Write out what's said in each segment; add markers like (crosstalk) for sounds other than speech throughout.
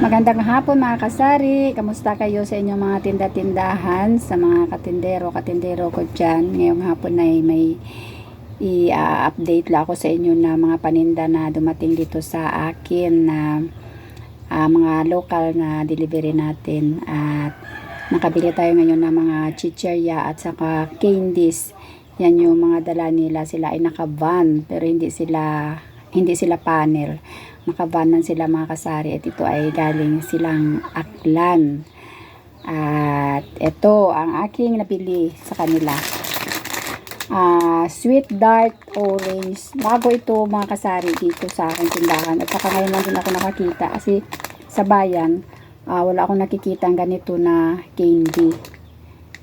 Magandang hapon mga kasari. Kamusta kayo sa inyong mga tinda-tindahan, sa mga katindero, katindero ko dyan. Ngayong hapon ay may i-update lang ako sa inyo na mga paninda na dumating dito sa akin na ah, mga local na delivery natin. At nakabili tayo ngayon ng mga chicherya at saka candies. Yan yung mga dala nila. Sila ay naka-van pero hindi sila hindi sila panel nakavanan sila mga kasari. At ito ay galing silang aklan. At ito ang aking napili sa kanila. Ah, sweet dark orange. Bago ito mga kasari dito sa aking tindahan. At saka ngayon lang din ako nakakita. Kasi sa bayan ah, wala akong nakikita ang ganito na candy.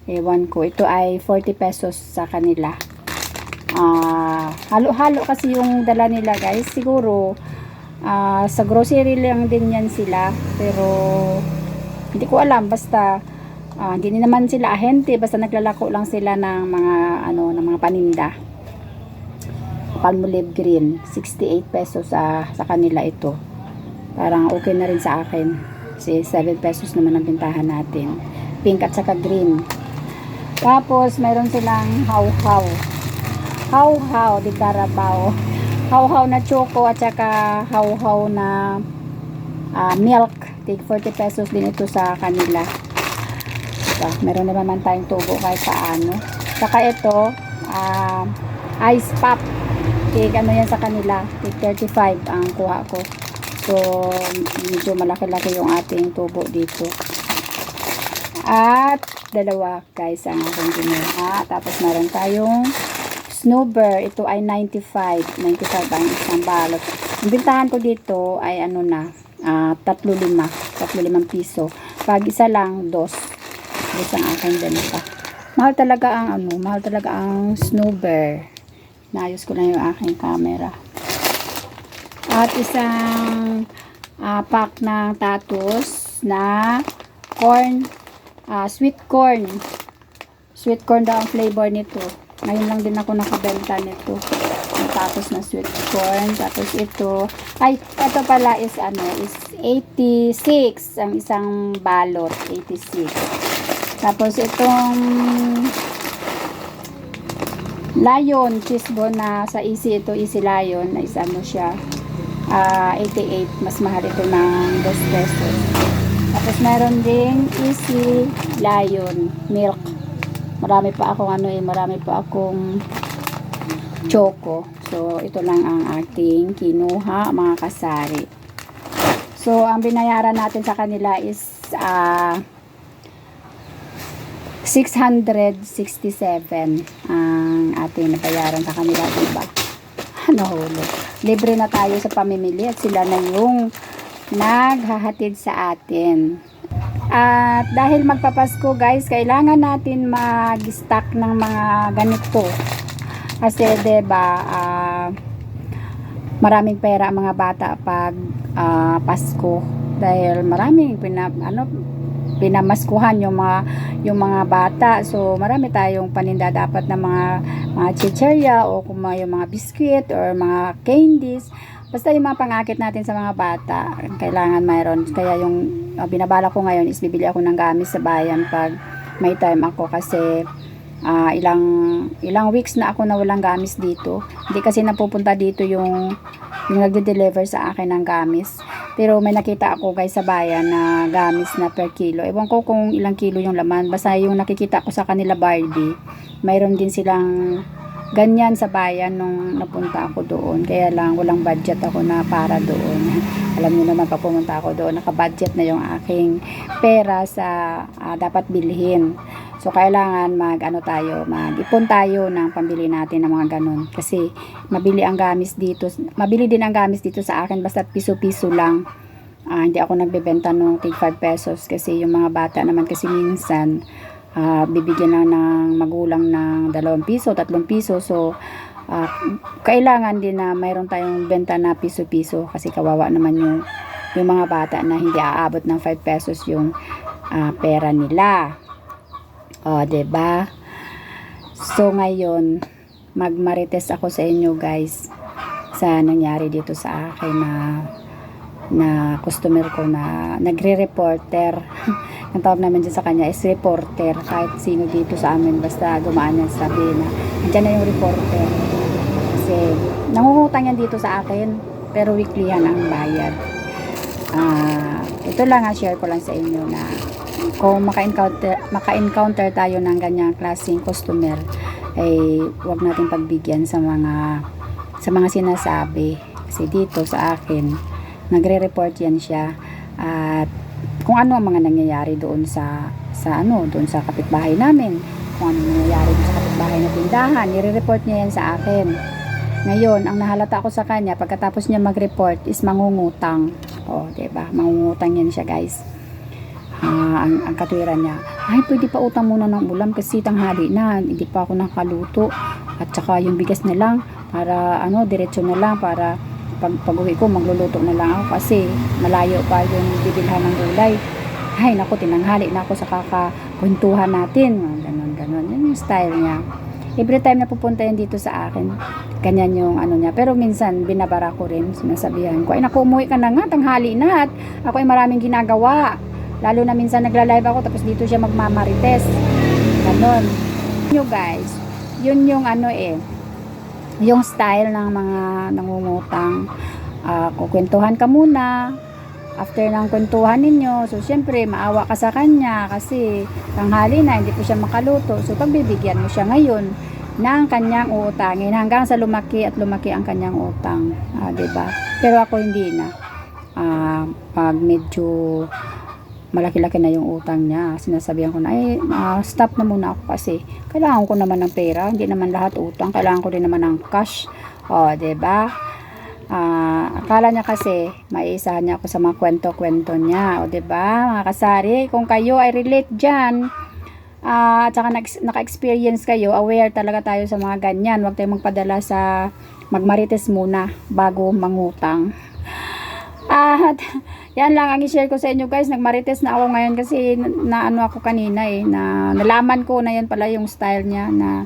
Ewan ko. Ito ay 40 pesos sa kanila. Ah halo-halo kasi yung dala nila guys. Siguro Ah, sa grocery lang din yan sila pero hindi ko alam. Basta ah, hindi naman sila ahente. Basta naglalako lang sila ng mga ano ng mga paninda. Palmolive green 68 pesos sa sa kanila ito. Parang okay na rin sa akin. Kasi 7 pesos naman ang bintahan natin. Pink at saka green. Tapos mayroon silang how-how how-how di Carabao how-how na choco at saka how-how na ah, milk. Take 40 pesos din ito sa kanila. So, meron na naman tayong tubo kahit paano. Saka ito, ah, ice pop. Take ano yan sa kanila. Take 35 ang kuha ko. So, medyo malaki-laki yung ating tubo dito. At dalawa guys ang aking ginuha. Tapos meron tayong Snowbird, ito ay 95. 95 ang isang balot. Ang bintahan ko dito ay ano na, lima. Tatlo limang piso. Pag isa lang, dos. Dos ang aking benta. Mahal talaga ang ano, mahal talaga ang Snowbird. Naayos ko lang yung aking camera. At isang ah, pack ng tatos na corn, ah, sweet corn. Sweet corn daw ang flavor nito. Ngayon lang din ako nakabenta nito. Tapos na sweet corn. Tapos ito. Ay, ito pala is ano, is 86 ang isang balot. 86. Tapos itong Lion cheesebone na sa Easy ito Easy Lion na is ano siya ah 88 mas mahal ito ng 2 pesos tapos meron ding Easy Lion milk marami pa akong ano eh, marami pa akong choco. So, ito lang ang ating kinuha, mga kasari. So, ang binayaran natin sa kanila is ah 667 ang ating nabayaran sa kanila, diba? Ano huli? Libre na tayo sa pamimili at sila na yung naghahatid sa atin. At dahil magpapasko guys, kailangan natin mag-stock ng mga ganito. Kasi 'di ba, ah, maraming pera ang mga bata pag ah, Pasko dahil maraming pina, ano pinamaskuhan yung mga yung mga bata. So marami tayong paninda dapat na mga mga chicherya o kung yung mga biscuit or mga candies. Basta yung mga pangakit natin sa mga bata, kailangan mayroon. Kaya yung uh, binabala ko ngayon is bibili ako ng gamit sa bayan pag may time ako kasi ah, ilang ilang weeks na ako na walang gamis dito. Hindi kasi napupunta dito yung yung nagde-deliver sa akin ng gamis. Pero may nakita ako guys sa bayan na gamis na per kilo. Ewan ko kung ilang kilo yung laman. Basta yung nakikita ko sa kanila Barbie, mayroon din silang ganyan sa bayan nung napunta ako doon. Kaya lang walang budget ako na para doon. Alam niyo naman pag pumunta ako doon, naka-budget na yung aking pera sa ah, dapat bilhin. So kailangan mag ano tayo, mag-ipon tayo ng pambili natin ng mga ganun kasi mabili ang gamis dito, mabili din ang gamis dito sa akin basta piso-piso lang. Ah, hindi ako nagbebenta nung tig 5 pesos kasi yung mga bata naman kasi minsan ah, bibigyan na ng magulang ng 2 piso, 3 piso. So, ah, kailangan din na mayroon tayong benta na piso-piso kasi kawawa naman yung, yung mga bata na hindi aabot ng 5 pesos yung ah, pera nila. O, 'di ba? So, ngayon, magmarites ako sa inyo guys sa nangyari dito sa akin na na customer ko na nagre-reporter. (laughs) Ang tawag namin dyan sa kanya is reporter. Kahit sino dito sa amin, basta gumaan yan sabi na, andyan na yung reporter. Kasi nangungutang yan dito sa akin, pero weekly yan ang bayad. Ah, ito lang ang share ko lang sa inyo na kung maka-encounter, maka-encounter tayo ng ganyang klaseng customer, ay wag natin pagbigyan sa mga sa mga sinasabi. Kasi dito sa akin, nagre-report yan siya at kung ano ang mga nangyayari doon sa sa ano, doon sa kapitbahay namin, kung ano nangyayari doon sa kapitbahay na tindahan, nire-report niya yan sa akin. Ngayon, ang nahalata ko sa kanya, pagkatapos niya mag-report is mangungutang. O, 'di ba? Mangungutang yan siya, guys. Ah, ang, ang katwiran niya, ay pwede pa utang muna ng ulam kasi tanghali na, hindi pa ako nakaluto. At saka yung bigas na lang, para ano, diretso na lang, para pag, pag uwi ko, magluluto na lang ako kasi malayo pa yung bibilhan ng gulay. Ay, naku, tinanghali na ako sa kakakwentuhan natin. Mga Ganon, ganon. Yan yung style niya. Every time na pupunta yan dito sa akin, ganyan yung ano niya. Pero minsan, binabara ko rin, sinasabihan ko, ay naku, umuwi ka na nga, tanghali na at ako ay maraming ginagawa. Lalo na minsan nagla-live ako, tapos dito siya magmamarites. Ganon. Yun guys, yun yung ano eh, yung style ng mga nangungutang. Ah, kukwentuhan ka muna, after ng kwentuhan ninyo, so syempre maawa ka sa kanya kasi tanghali na hindi po siya makaluto. So pagbibigyan mo siya ngayon ng kanyang uutangin hanggang sa lumaki at lumaki ang kanyang utang, ah, 'di ba? Pero ako hindi na. Ah, pag medyo malaki-laki na yung utang niya, sinasabihan ko na, ay, ah, stop na muna ako kasi kailangan ko naman ng pera, hindi naman lahat utang, kailangan ko din naman ng cash. O, 'di ba? Ah, akala niya kasi maisahan niya ako sa mga kwento-kwento niya, o ba? Mga kasari, kung kayo ay relate diyan, ah, at saka naka-experience kayo, aware talaga tayo sa mga ganyan. Huwag tayong magpadala sa magmarites muna bago mangutang. At yan lang ang i-share ko sa inyo guys. Nagmarites na ako ngayon kasi na, na ako kanina eh. Na, nalaman ko na yan pala yung style niya na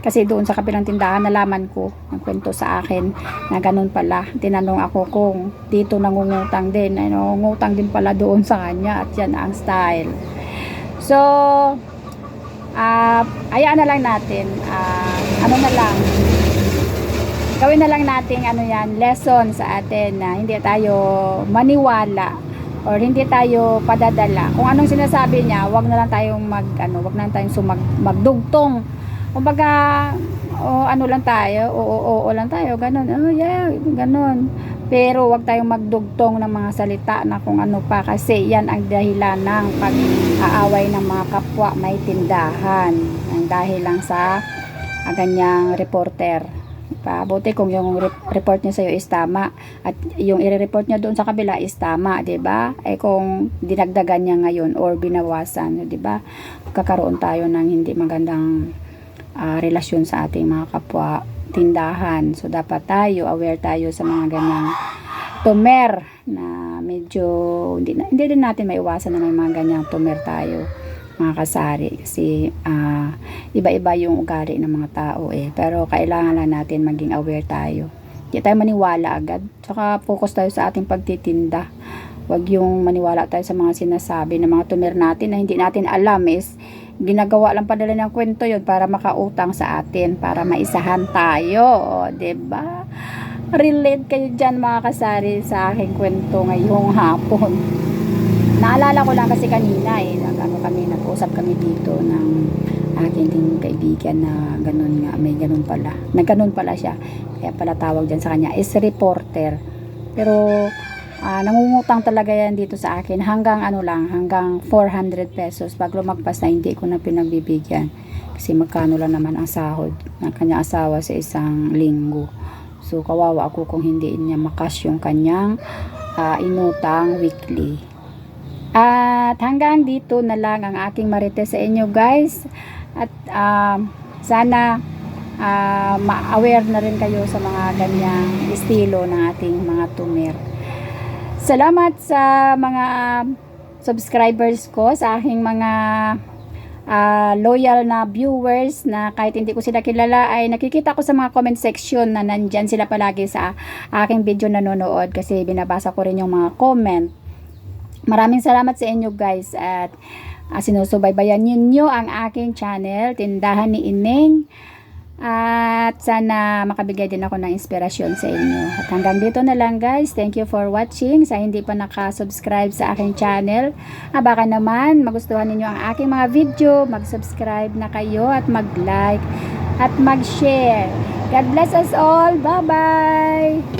kasi doon sa kabilang tindahan nalaman ko nagkwento sa akin na ganun pala tinanong ako kung dito nangungutang din ay nangungutang din pala doon sa kanya at yan ang style so ah ayaan na lang natin ah, ano na lang gawin na lang nating ano yan lesson sa atin na hindi tayo maniwala or hindi tayo padadala kung anong sinasabi niya wag na lang tayong mag ano wag na lang tayong sumag, magdugtong kumbaga o ano lang tayo, oo, oo, oo lang tayo, ganun, oh yeah, ganun. Pero wag tayong magdugtong ng mga salita na kung ano pa kasi yan ang dahilan ng pag-aaway ng mga kapwa may tindahan. Ang dahil lang sa ah, ganyang reporter. Pa, buti kung yung re- report niya sa'yo is tama at yung i-report niya doon sa kabila is tama, 'di ba? Eh kung dinagdagan niya ngayon or binawasan, 'di ba? Kakaroon tayo ng hindi magandang ah, relasyon sa ating mga kapwa tindahan. So, dapat tayo, aware tayo sa mga ganyang tumer na medyo, hindi, hindi din natin maiwasan na may mga ganyang tumer tayo mga kasari kasi ah, iba-iba yung ugali ng mga tao eh. Pero kailangan lang natin maging aware tayo. Hindi tayo maniwala agad. Tsaka focus tayo sa ating pagtitinda. Wag yung maniwala tayo sa mga sinasabi ng mga tumer natin na hindi natin alam is ginagawa lang padala ng kwento yun para makautang sa atin, para maisahan tayo, o, 'di ba? Relate kayo dyan mga kasari sa aking kwento ngayong hapon. Naalala ko lang kasi kanina eh, nag, ano kami, nag-usap kami dito ng aking ding kaibigan na ganun nga, may ganun pala. Nagganun pala siya. Kaya pala tawag dyan sa kanya is reporter. Pero Ah, nangungutang talaga yan dito sa akin hanggang ano lang, hanggang 400 pesos. Pag lumagpas na hindi ko na pinagbibigyan. Kasi magkano lang naman ang sahod ng kanya asawa sa isang linggo. So kawawa ako kung hindi niya makas yung kanyang ah, inutang weekly. At hanggang dito na lang ang aking marites sa inyo guys. At um, sana ah, ma-aware na rin kayo sa mga ganyang estilo ng ating mga tumer. Salamat sa mga subscribers ko sa aking mga ah, loyal na viewers na kahit hindi ko sila kilala ay nakikita ko sa mga comment section na nandyan sila palagi sa aking video nanonood kasi binabasa ko rin yung mga comment. Maraming salamat sa inyo guys at uh, sinusubaybayan ninyo ang aking channel, Tindahan ni Ining. At sana makabigay din ako ng inspirasyon sa inyo. At hanggang dito na lang guys. Thank you for watching. Sa hindi pa nakasubscribe sa aking channel, ah, baka naman magustuhan ninyo ang aking mga video. Mag-subscribe na kayo at mag-like at mag-share. God bless us all. Bye-bye!